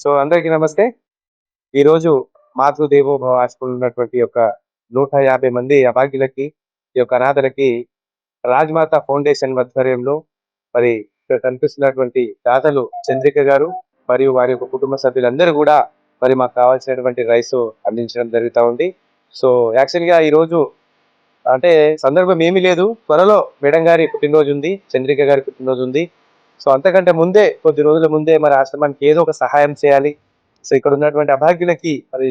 So అందరికీ నమస్తే. ఈరోజు మాతృదేవోభవ హాస్పిటల్ ఉన్నటువంటి యొక్క నూట యాభై మంది అభాగ్యులకి ఈ యొక్క అనాథలకి రాజ్మాత ఫౌండేషన్ ఆధ్వర్యంలో మరి ఇక్కడ కనిపిస్తున్నటువంటి దాతలు చంద్రిక గారు మరియు వారి యొక్క కుటుంబ సభ్యులందరూ కూడా మరి మాకు కావాల్సినటువంటి రైస్ అందించడం జరుగుతూ ఉంది. సో యాక్చువల్గా ఈరోజు ఈ రోజు అంటే సందర్భం ఏమీ లేదు. త్వరలో మేడం గారి పుట్టినరోజు ఉంది చంద్రిక గారి పుట్టినరోజు ఉంది. సో అంతకంటే ముందే కొద్ది రోజుల ముందే మరి ఆశ్రమానికి ఏదో ఒక సహాయం చేయాలి. సో ఇక్కడ ఉన్నటువంటి అభాగ్యులకి మరి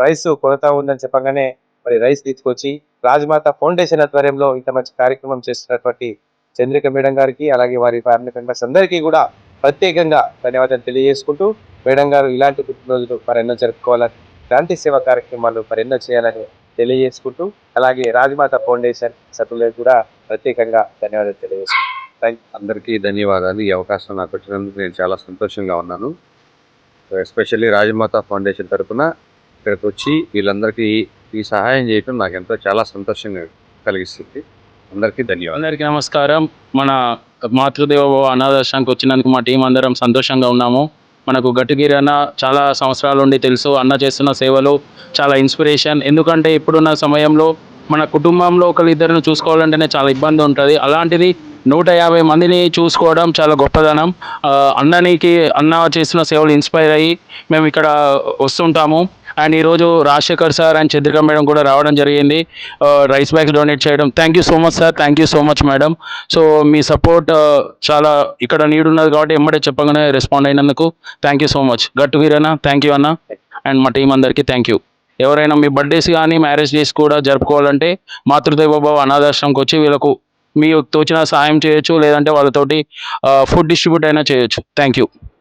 రైస్ కొరత ఉందని చెప్పగానే మరి రైస్ తీసుకొచ్చి రాజమాత ఫౌండేషన్ ఆధ్వర్యంలో ఇంత మంచి కార్యక్రమం చేస్తున్నటువంటి చంద్రిక మేడం గారికి అలాగే వారి ఫ్యామిలీ మెంబర్స్ అందరికీ కూడా ప్రత్యేకంగా ధన్యవాదాలు తెలియజేసుకుంటూ మేడం గారు ఇలాంటి పుట్టినరోజులు మరెన్నో జరుపుకోవాలని శాంతి సేవ కార్యక్రమాలు మరెన్నో చేయాలని తెలియజేసుకుంటూ అలాగే రాజమాత ఫౌండేషన్ సభ్యులకు కూడా ప్రత్యేకంగా ధన్యవాదాలు తెలియజేసుకుంటాం. అందరికీ ధన్యవాదాలు. ఈ అవకాశం నాకు వచ్చినందుకు నేను చాలా సంతోషంగా ఉన్నాను. ఎస్పెషల్లీ రాజమాత ఫౌండేషన్ తరఫున ఇక్కడికి వచ్చి వీళ్ళందరికీ ఈ సహాయం చేయటం నాకు ఎంతో చాలా సంతోషంగా కలిగిస్తుంది. అందరికీ ధన్యవాదాలు. అందరికీ నమస్కారం. మన మాతృదేవ భవ వచ్చినందుకు మా టీం అందరం సంతోషంగా ఉన్నాము. మనకు గట్టుగిరి అన్న చాలా సంవత్సరాల నుండి తెలుసు. అన్న చేస్తున్న సేవలు చాలా ఇన్స్పిరేషన్. ఎందుకంటే ఇప్పుడున్న సమయంలో మన కుటుంబంలో ఒకరిద్దరిని చూసుకోవాలంటేనే చాలా ఇబ్బంది ఉంటుంది. అలాంటిది నూట యాభై మందిని చూసుకోవడం చాలా గొప్పదనం. అన్ననికి అన్న చేసిన సేవలు ఇన్స్పైర్ అయ్యి మేము ఇక్కడ వస్తుంటాము. అండ్ ఈరోజు Rajasekhar sir and Chandrika madam కూడా రావడం జరిగింది. రైస్ బ్యాగ్స్ డొనేట్ చేయడం. Thank you so much sir thank you so much madam so me support చాలా ఇక్కడ నీడ్ ఉన్నది కాబట్టి ఎమ్మడే చెప్పగానే రెస్పాండ్ అయినందుకు thank you so much Gattu Veeranna thank you అన్న. అండ్ మా టీం అందరికీ థ్యాంక్ యూ ఎవరైనా మీ బర్త్డేస్ కానీ మ్యారేజ్ డేస్ కూడా జరుపుకోవాలంటే మాతృదేవోభవ అనాథాశ్రమంకి వచ్చి వీళ్ళకు మీ తోచిన సహాయం చేయొచ్చు లేదంటే వాళ్ళతోటి ఫుడ్ డిస్ట్రిబ్యూట్ అయినా చేయొచ్చు. Thank you